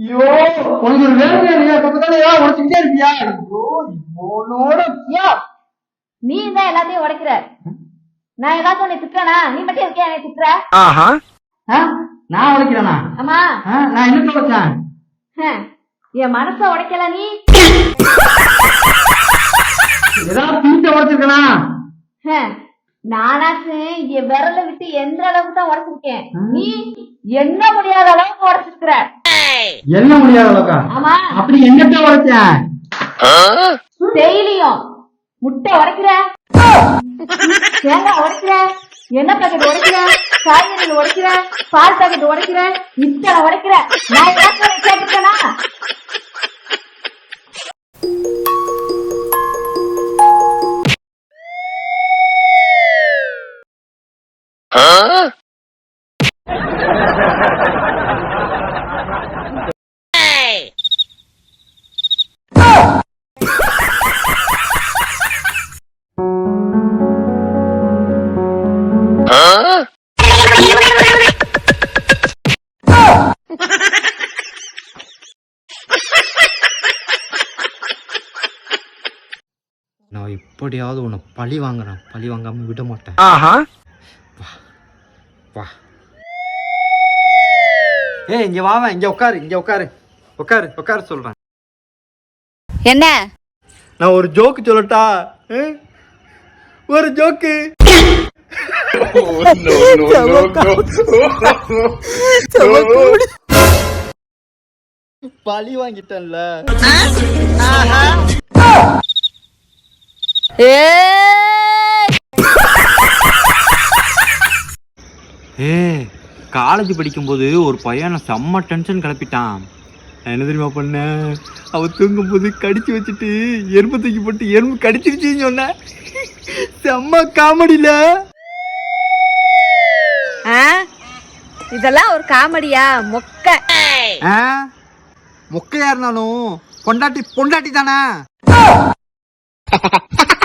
ஐயோ. உனக்கு ஒரு வேலை இல்லையா பக்கத்துல உனச்சுக்கிட்டே இருப்பியா ஐயோ இவனோட யோ நீ தான் எல்லாத்தையும் உடைக்கிற. நான் ஏதாச்சும் உன்னை திட்டுறேனா? நீ மட்டும் இருக்கே என்னை திட்டுற? ஆ? நான் உழைக்கிறேனா ஆமா. நான் என்ன உழைச்சேன் ஹம், என் மனச உடைக்கல நீ? ஏதாவது பீச்ச உழைச்சிருக்கனா ஹம், நானாச்சு என் விரல விட்டு எந்த அளவுக்கு தான் உடைச்சிருக்கேன். நீ என்ன முடியாத அளவுக்கு உடைச்சிருக்கிற? என்ன முடியாத அப்படி என்னத்த உழைச்சேன் டெய்லியும். முட்டை உடைக்கிற தேங்காய் உடைக்கிற எண்ணெய் பாக்கெட் உடைக்கிற காய்கறிகள் உடைக்கிற பால் பாக்கெட் உடைக்கிற இத்தனை உடைக்கிற நான் ஏதாச்சும் கேட்டுக்கனா நான் எப்படியாவது உன்னை பழி வாங்குறேன். பழி வாங்காம விட மாட்டேன். வா. ஏய் இங்க வாவன் இங்க உட்காரு இங்க உட்காரு உட்காரு உட்காரு சொல்றேன். என்ன? நான் ஒரு ஜோக்கு சொல்லட்டா? ஒரு ஜோக்கு. பழி வாங்கிட்டேன்ல. ஏ காலேஜ் படிக்கும்போது ஒரு பையனை செம்ம டென்ஷன் கிளப்பிட்டான். என்ன தெரியுமா பண்ணேன்? அவ தூங்கும்போது கடிச்சு வச்சுட்டு எறும்பு தூக்கி போட்டு எறும்பு கடிச்சிருச்சுன்னு சொன்னேன். செம்ம காமெடியில? இதெல்லாம் ஒரு காமெடியா? மொக்க. மொக்கையா இருந்தாலும் பொண்டாட்டி பொண்டாட்டி தானே?